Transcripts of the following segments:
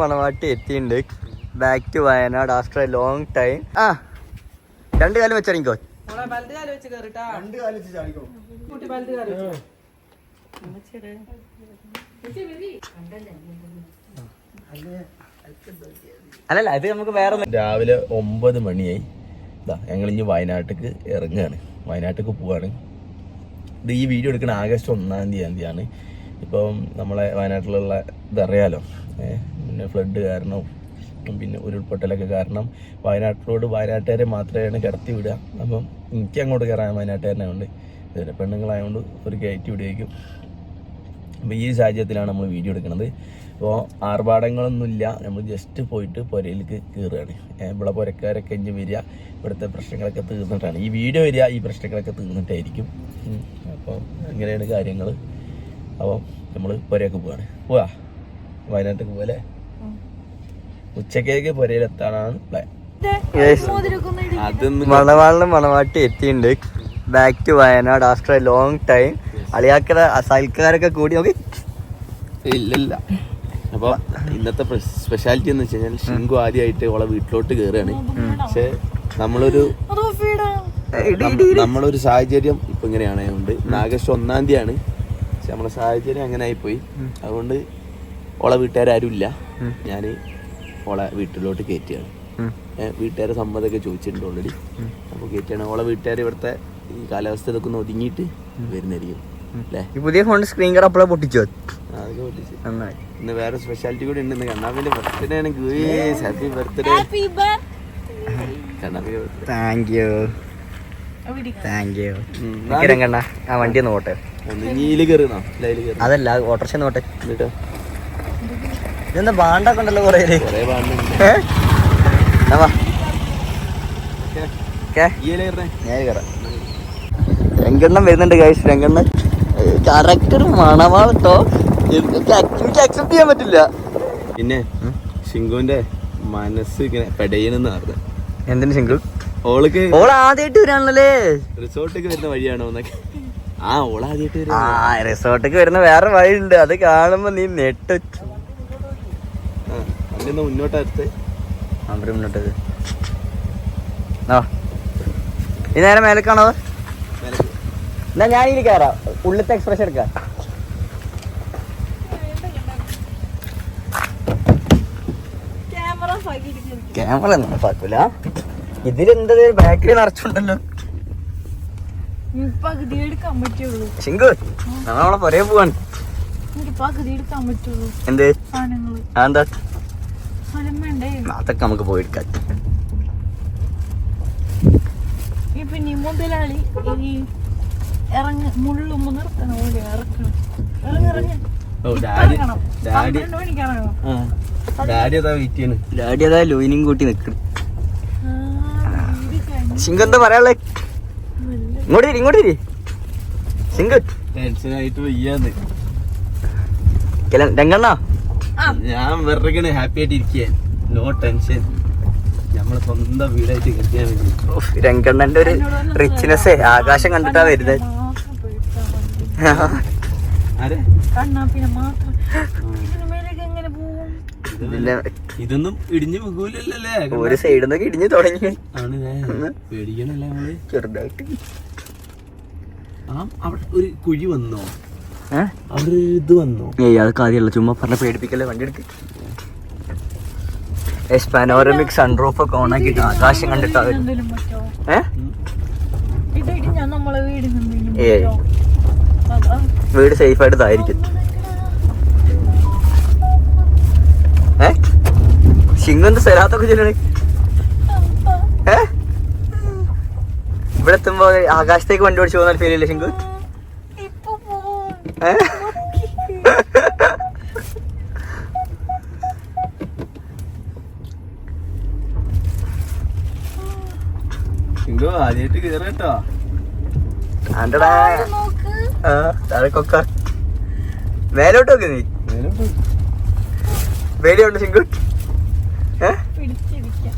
മണവാട്ടി എത്തിയിട്ടുണ്ട്. Back to Wayanad after a long time ആ രണ്ട് കാലം വെച്ചറിയിക്കോ മോളെ വലത് കാൽ വെച്ച് കേറിട്ടാ. രണ്ട് കാലിച്ച് ചാടിക്കോ. കുട്ടി വലത് കാൽ വെച്ച്. അല്ലല്ല ഇത് നമുക്ക് വേറെ രാവിലെ ഒമ്പത് മണിയായി. ഇതാ ഞങ്ങൾ ഇനി വയനാട്ടിക്ക് ഇറങ്ങുകയാണ് വയനാട്ടിക്ക് പോവാണ്. ഇത് ഈ വീഡിയോ എടുക്കുന്ന ആഗസ്റ്റ് ഒന്നാം തീയതിയാണ് ഇപ്പം നമ്മളെ വയനാട്ടിലുള്ള ഇതറിയാലോ. പിന്നെ ഫ്ലഡ് കാരണവും പിന്നെ ഉരുൾപൊട്ടലൊക്കെ കാരണം വയനാട്ടിലോട് വയനാട്ടുകാരെ മാത്രമാണ് കിടത്തി വിടുക. അപ്പം എനിക്ക് അങ്ങോട്ട് കയറാൻ വയനാട്ടുകാരനെ കൊണ്ട് ഇതിന് പെണ്ണുങ്ങളായതുകൊണ്ട് ഒരു കയറ്റി വിടുകയും അപ്പോൾ ഈ സാഹചര്യത്തിലാണ് നമ്മൾ വീഡിയോ എടുക്കുന്നത്. അപ്പോൾ ആർഭാടങ്ങളൊന്നുമില്ല. നമ്മൾ ജസ്റ്റ് പോയിട്ട് പുരയിലേക്ക് കയറുകയാണ് ഇവിടെ പുരക്കാരൊക്കെ ഇഞ്ഞ് വരിക. ഇവിടുത്തെ പ്രശ്നങ്ങളൊക്കെ തീർന്നിട്ടാണ്. ഈ വീഡിയോ വരിക ഈ പ്രശ്നങ്ങളൊക്കെ തീർന്നിട്ടായിരിക്കും. അപ്പോൾ അങ്ങനെയാണ് കാര്യങ്ങൾ അപ്പോൾ നമ്മൾ പുരയൊക്കെ പോവാണ്. പോവാ? വയനാട്ടിൽ പോലെ ഉച്ചക്കേക്ക് പുരയിലെത്താനാണ് പ്ലാൻ മണവാളിനും മണവാട്ടി എത്തിയിട്ടുണ്ട് back to Wayanad. After a long time അളിയാക്കര സൽക്കാരൊക്കെ കൂടി നോക്കി. ഇല്ലില്ല. അപ്പൊ ഇന്നത്തെ സ്പെഷ്യാലിറ്റി എന്ന് വെച്ച് കഴിഞ്ഞാൽ ഷിങ്കു ആദ്യമായിട്ട് ഓളെ വീട്ടിലോട്ട് കയറുകയാണ് പക്ഷെ നമ്മളൊരു നമ്മളൊരു സാഹചര്യം ഇപ്പൊ ഇങ്ങനെയാണ്. അതുകൊണ്ട് ആഗസ്റ്റ് ഒന്നാം തീയതിയാണ്. നമ്മുടെ സാഹചര്യം അങ്ങനെ ആയിപ്പോയി അതുകൊണ്ട് ഓളെ വീട്ടുകാരും ഇല്ല ഞാൻ ഓളെ വീട്ടിലോട്ട് കയറ്റിയാണ് വീട്ടുകാരെ സമ്മതമൊക്കെ ചോദിച്ചിട്ടുണ്ട് ഓൾറെഡി അപ്പോൾ കയറ്റിയാണ് ഓളെ വീട്ടുകാർ ഇവിടുത്തെ ഈ കാലാവസ്ഥ ഇതൊക്കെ ഒന്ന് ഒതുങ്ങിയിട്ട് വരുന്നതായിരിക്കും. പുതിയ ഫോൺ സ്ക്രീൻ കാർഡ് അപ്പോഴേ പൊട്ടിച്ചോ? അതൊക്കെ പൊട്ടിച്ച്. നന്നായി. ഇന്ന് വേറെ സ്പെഷ്യാലിറ്റി കൂടി ഉണ്ട് കണ്ണാമിന്റെ ബർത്ത്ഡേ ആണ്. Happy birthday birthday thank you thank you കണ്ണ. ആ വണ്ടി ഒന്ന് പോട്ടെ അതല്ല ഓട്ടോറിക്ഷ നോട്ടെ ഇതെന്താ ബാണ്ടൊക്കെ ഉണ്ടല്ലോ കുറേ രംഗണ്ണം വരുന്നുണ്ട് ഗൈസ് രംഗണ്ണ കറക്റ്റ് ഒരു മണവാളട്ടോ. എനിക്ക് അക്സെപ്റ്റ് ചെയ്യാൻ പറ്റില്ല. പിന്നെ ശിങ്കുവിന്റെ മനസ്സ് ഇങ്ങനെ പെടയണെന്ന് പറഞ്ഞു എന്തിനു ശിങ്കു? ഓൾക്ക് ഓൾ ആദ്യമായിട്ട് വരാണല്ലേ? റിസോർട്ടേക്ക് വരുന്ന വഴിയാണോ എന്നൊക്കെ. ആ റിസോർട്ടിക്ക് വരുന്ന വേറെ വഴിയുണ്ട്. അത് കാണുമ്പോ നീ നെട്ട് മുന്നോട്ടടുത്ത് അവർ ഈ നേരെ മേലേക്കാണോ? എന്നാ ഞാൻ ഇതിൽ കയറാം ഉള്ളിത്തെ എക്സ്പ്രഷൻ എടുക്കാം. ക്യാമറ ഒന്നും ബാക്കറി ഇതിലെന്തത് ബാക്കിൽ നിറച്ചുണ്ടല്ലോ. പകുതി എടുക്കാൻ പറ്റുള്ളൂ. ശിങ്കു നമ്മളെ പൊരേ പോവാണ് എനിക്ക് പകുതി എടുക്കാൻ പറ്റുള്ളൂ. എന്ത്? സാധനങ്ങൾ. ഫലം വേണ്ടേ? അതൊക്കെ നമുക്ക് മുതലാളി ഈ ഇറങ്ങ മുള്ളുമ്പോ നിർത്തണം ഓടി ഇറക്കണം. ഇറങ്ങി ഇറങ്ങി. ഓ ഡാഡി അതാ ലൂയിനും കൂട്ടി നിക്കണം ആ, വീട് കഴിഞ്ഞു ശിങ്കു എന്താ പറയാനുള്ളത് ഇങ്ങോട്ട് ഇരി ഇങ്ങോട്ട് ഇരി ശിങ്കു ടെൻഷനായിട്ട് വയ്യാന്ന്. രംഗണ്ണ. ഞാൻ വെറുതെ ഹാപ്പി ആയിട്ട് ഇരിക്കാൻ നോ ടെൻഷൻ നമ്മളെ സ്വന്തം വീടായിട്ട് കിട്ടിയാൽ മതി. രംഗണ്ണന്റെ ഒരു റിച്ച്നെസ് ആകാശം കണ്ടിട്ടാ വരുന്നത്. ആരെ? കണ്ണാപ്പിനെ മാത്രം. ഇതൊന്നും ഇടിഞ്ഞു പോകൂലല്ലേ ഒരു സൈഡിൽ നിന്നൊക്കെ ഇടിഞ്ഞു തുടങ്ങി. ആണ് പേടിക്കണല്ലേ നമ്മൾ? ചെറുതായിട്ട്. ആ അവിടെ ഒരു കുഴി വന്നോ? അവിടെ ഇത് വന്നോ? ഏയ് അത് കാര്യമല്ല ചുമ്മാ പറഞ്ഞ പേടിപ്പിക്കല്ലേ വണ്ടി എടുക്ക്. പാനോറമിക് സൺറൂഫ് ഒക്കെ ഓണാക്കിയിട്ട് ആകാശം കണ്ടിട്ട്. അതാ വീട് സേഫ് ആയിട്ട് ഇതായിരിക്കും. ശിങ്ങന്ത് സ്ഥലത്തൊക്കെ ചെല്ലണ്. ഏ? ഇവിടെ എത്തുമ്പോ ആകാശത്തേക്ക് വണ്ടി ഓടിച്ചു പോകുന്ന ഫീൽ ഇല്ലേ ശിങ്കു ഏ? എന്തോ ആദ്യമായിട്ട് കേറട്ടോ. ആണ്ടടാ. താഴെക്കൊക്ക മേലോട്ട് നോക്ക് നീ. പേടിയുണ്ട് ശിങ്കു ഏ പിടിച്ചിരിക്കാം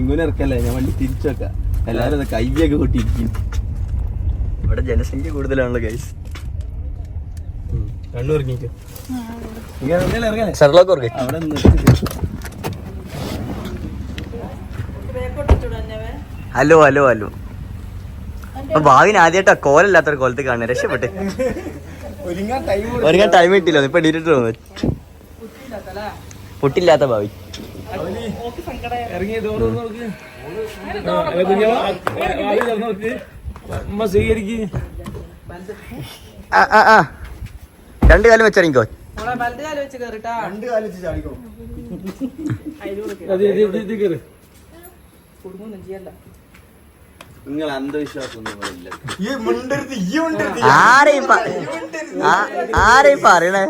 ആ ശിങ്കുവിനെ ഇറക്കല്ലേ ഞാൻ വണ്ടി തിരിച്ചു വെക്കാം എല്ലാരും അത് കയ്യൊക്കെ കൊട്ടിയിരിക്കും ഇവിടെ ജനസംഖ്യ കൂടുതലാണല്ലോ ഗൈസ് കണ്ണു ഇറങ്ങിക്കോ. ഷെർലോക്ക് ഓർക്ക് ഹലോ ഹലോ ഹലോ. ഭാവിന് ആദ്യമായിട്ടാ കോലല്ലാത്തൊരു കോലത്ത് കാണുന്നത് രക്ഷപ്പെട്ടെ. ഒരുങ്ങാൻ ടൈം കിട്ടില്ല ഇപ്പൊ എഡിറ്റ് തോന്നുന്നു. പൊട്ടില്ലാത്ത ഭാവി. ഇറങ്ങി ഡോർ നോക്ക്. അമ്മ സ്വീകരിക്ക്. രണ്ട് കാലം വെച്ചിറങ്ങിക്കോ മോളെ വലത് കാൽ വെച്ച് കേറിട്ടാ. അതെ അതെ ഇത് കയറി കുടുങ്ങൊന്നും ചെയ്യല്ല നിങ്ങൾ അന്ധവിശ്വാസം ആരെയും ആരെയും പറയണേ?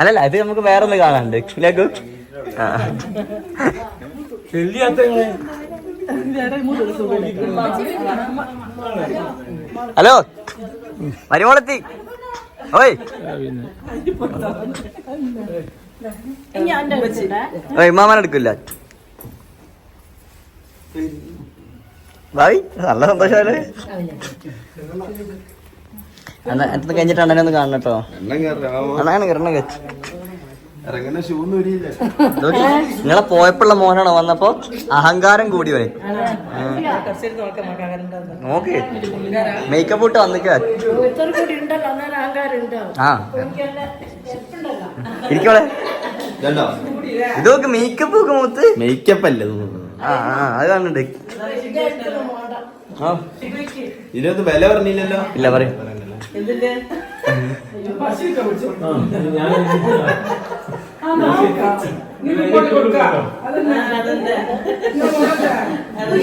അല്ലല്ല ഇത് നമുക്ക് വേറെ ഒന്ന് കാണാനുണ്ട് താത്തങ്ങളെ ഹലോ. മരുമോളെത്തി ഓയ്. ഓയ് ഇമ്മാമൻ എടുക്കില്ല. ഭാവി നല്ല സന്തോഷമല്ലേ എന്നാ അടുത്ത് കഴിഞ്ഞിട്ട് അണ്ണനെ ഒന്ന് കാണണം കേട്ടോ. അണ്ണാണ് കിരണം വെച്ച് ഇറങ്ങുന്ന ഷൂ നിങ്ങളെ പോയപ്പോഴുള്ള മോനാണോ വന്നപ്പോ? അഹങ്കാരം കൂടി വരെ നോക്കാം. മേക്കപ്പ് ഇട്ട് വന്നിക്കോളെ ആ. ഇരിക്കോളെ ഇത് നോക്ക് മേക്കപ്പ് ഒക്കെ മൂത്ത്. മേക്കപ്പ് അല്ലേ ആ ആ അത് കാണുന്നുണ്ട് ഇതിനൊന്നും വില പറഞ്ഞില്ലല്ലോ. ഇല്ല പറയും.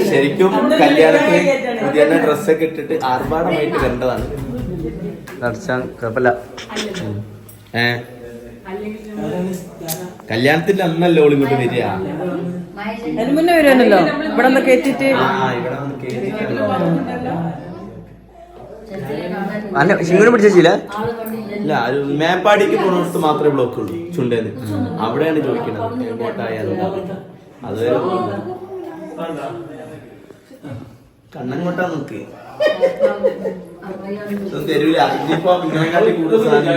ശരിക്കും കല്യാണത്തിന് പുതിയ ഡ്രസ്സൊക്കെ ഇട്ടിട്ട് ആർഭാടമായിട്ട് വരേണ്ടതാണ്. നടച്ചാൽ കുഴപ്പമില്ല. ഏ? കല്യാണത്തിന്റെ അന്നല്ലോ ഓൾ ഇങ്ങോട്ട് വരിക? അതിന് മുന്നേ വരുവാനല്ലോ ഇവിടെ കേറ്റിട്ട് കയറ്റിട്ട് ആ ഇവിടെ വന്ന് കേറിയിട്ടാണല്ലോ. അല്ല ശിങ്കുനെ പിടിച്ചില്ല ഇല്ല മേപ്പാടിക്ക് പോണത്ത് മാത്രമേ ബ്ലോക്ക് ഉള്ളൂ ചുണ്ടേന്ന്. അവിടെയാണ് ചോദിക്കുന്നത് എങ്ങോട്ടായാലും അത്. കണ്ണങ്ങോട്ടാ നോക്ക്. തരൂല. ഇനിയിപ്പോ കൂടുതൽ സാധനം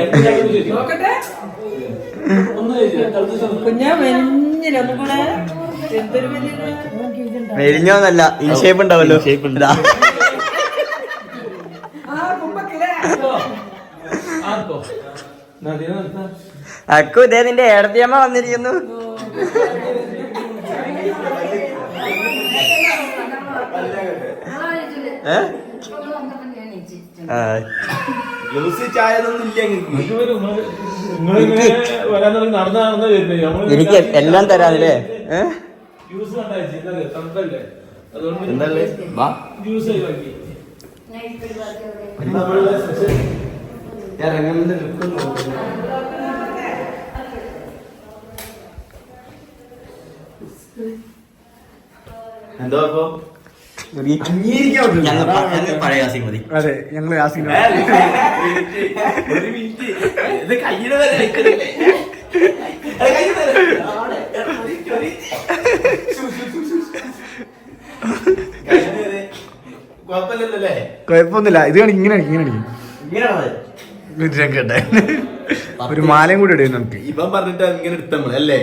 മെലിഞ്ഞോന്നല്ല ഇൻഷേപ്പ് ഉണ്ടാവല്ലോ. ഷേപ്പ് ആ അക്കു ഇതേ നിന്റെ ഏടത്തിയമ്മ വന്നിരിക്കുന്നു. എനിക്ക് എല്ലാം തരാന്നില്ലേ ഏ? ജ്യൂസ് ഇറങ്ങുന്ന ലുക്ക് എന്തോ അപ്പോ ഞങ്ങൾ ഞങ്ങൾ അതെ മിനിറ്റ് ഇത് കുഴപ്പമൊന്നുമില്ല കാണിക്കും ഇങ്ങനെ കാണിക്കും ഇങ്ങനെ കാണിക്കും ഇങ്ങനെയാണോ ഇത് കേട്ടെ ഒരു മാലയും കൂടി ഇടും നമുക്ക്. ഇവൻ പറഞ്ഞിട്ട് ഇങ്ങനെ എടുത്ത നമ്മൾ അല്ലേ?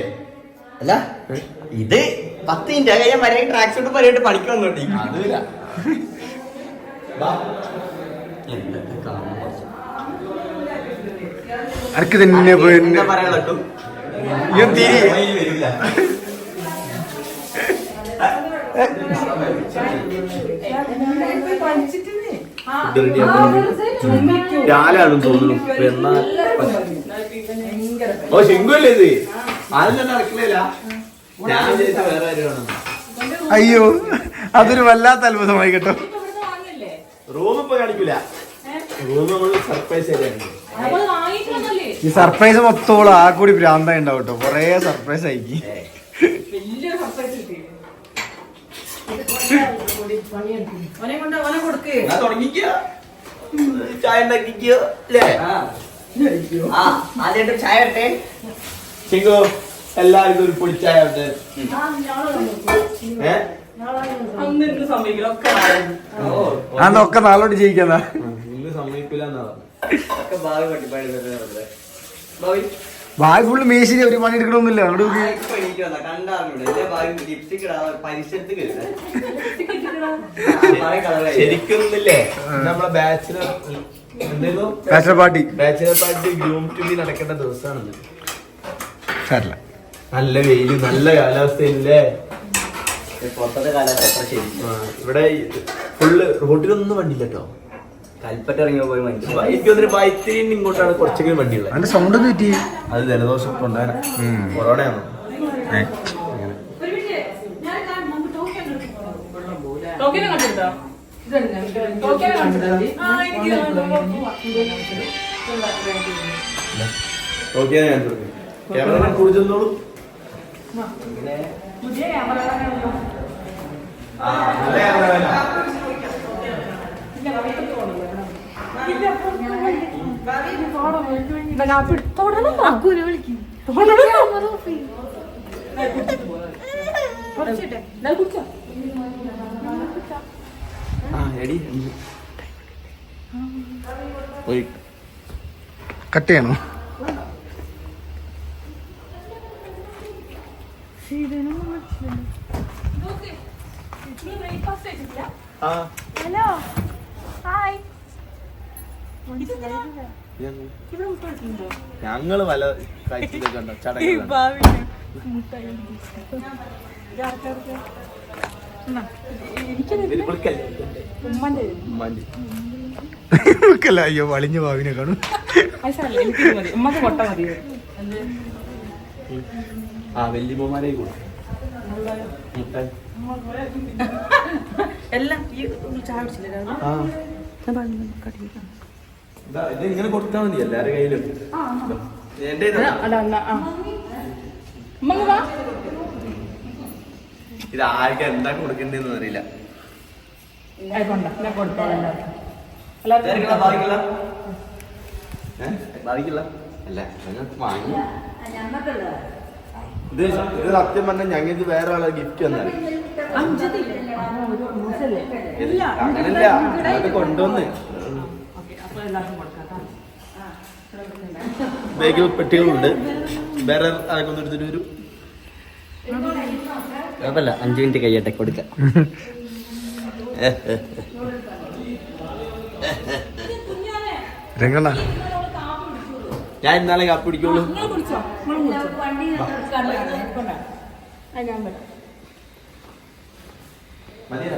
അല്ല ഇത് പത്ത് മിനിറ്റ് കഴിയാൻ വരെ ട്രാക്ക് ഷൂട്ട് പരിപാടി പഠിക്കാൻ വന്നോട്ടി. അതില്ല. അനക്ക് തന്നെ ഓയിൽ വരില്ല. ആക്കുന്നു. രാലാണെന്ന് തോന്നുന്നു. എന്നാ ഓ ശിങ്കുല്ലേ ഇത്? ആരും തന്നെ നടക്കില്ല ഞാൻ വിചാരിച്ച വേറെ ആരുമാണ് അയ്യോ അതൊരു വല്ലാത്ത അത്ഭുതമായി കേട്ടോ. റൂം ഇപ്പൊ കാണിക്കൂല. റൂം നമ്മൾ സർപ്രൈസ് ഈ സർപ്രൈസ് മൊത്തോളം ആ കൂടി ഭ്രാന്തായി ഉണ്ടാവും കേട്ടോ. കൊറേ സർപ്രൈസ് ആയിക്കി ചായ ഉണ്ടാക്കിക്കോ അല്ലേ? ആ. ആദ്യമായിട്ട് ചായ ഇട്ടെ ചിങ്കു എല്ലാവർക്കും ഒരു പൊളിച്ചായ ഉണ്ട് ഒക്കെ നാളോട്ട് ജയിക്കുന്ന ഇന്ന് സമ്മതിക്കില്ല എന്നാ ഭാവി പട്ടിപ്പാടി ഭാവി? ഭാവി ഫുള്ള് മേശിരി ഒരു പണി എടുക്കണമെന്നില്ല അങ്ങോട്ട് നോക്ക്. എനിക്ക് വന്ന കണ്ടാറിഞ്ഞൂടെ എന്റെ ഭാവി ലിപ്സ്റ്റിക് ഇടാതെ പരിസരത്ത് കരുതേ ശരിക്കും നമ്മളെ ബാച്ചിലർ എന്തായിരുന്നു bachelor party bachelor party groom to be നടക്കേണ്ട ദിവസമാണിത് നല്ല വെയിൽ നല്ല കാലാവസ്ഥയില്ലേ? പുറത്തത്തെ കാലാവസ്ഥ ഇവിടെ ഫുള്ള് റോഡിലൊന്നും വണ്ടിയില്ല കേട്ടോ കൽപ്പറ്റ ഇറങ്ങി പോയി മനസ്സിലായി ഇങ്ങോട്ടാണ് കുറച്ചെങ്കിലും വണ്ടിയുള്ളത്. അതിന്റെ സൗണ്ട് തെറ്റി അത് ജലദോഷം കൊണ്ടാണ് കൊറോണയാണ്? ക്യാമറ കുറിച്ചോളൂ പുതിയ ക്യാമറ ആ എടി പോയി കട്ട് ചെയ്യണോ? ആ. ഹലോ ഞങ്ങൾ വല ചടങ്ങ് അല്ല അയ്യോ വളിഞ്ഞ ഭാവിനെ കാണും. ഉമ്മക്ക് കൊട്ട മതി. ആ വല്യമ്മമാരെ കൂടെ. എല്ലാം ഈ ചായ കുടിച്ചില്ലേ ഇതാ, ഇങ്ങനെ കൊടുത്താൽ മതി എല്ലാരുടെ കയ്യിലും. എന്റെ. ഇത് ആർക്കും എന്താ കൊടുക്കണ്ടെന്ന് അറിയില്ല. അല്ല വാങ്ങി. ഇത് ഇത് സത്യം പറഞ്ഞാൽ ഞങ്ങൾക്ക് വേറെ ആളെ ഗിഫ്റ്റ് തന്നാണ്. അങ്ങനല്ല അത് കൊണ്ടുവന്ന് ഓക്കേ, അപ്പൊ എല്ലാവർക്കും കൊടുക്കാം കേട്ടോ. ബാഗ് പെട്ടികളുണ്ട്. വേറെ ആരൊക്കെ ഒന്ന് എടുത്തിട്ട് വരും. കുഴപ്പമില്ല. അഞ്ചു മിനിറ്റ് കഴിയട്ടെ കൊടുക്കാം. രംഗണ്ണ. ഞാൻ ഇന്നാളെ കാപ്പി പിടിക്കുള്ളൂ. മതിയാ?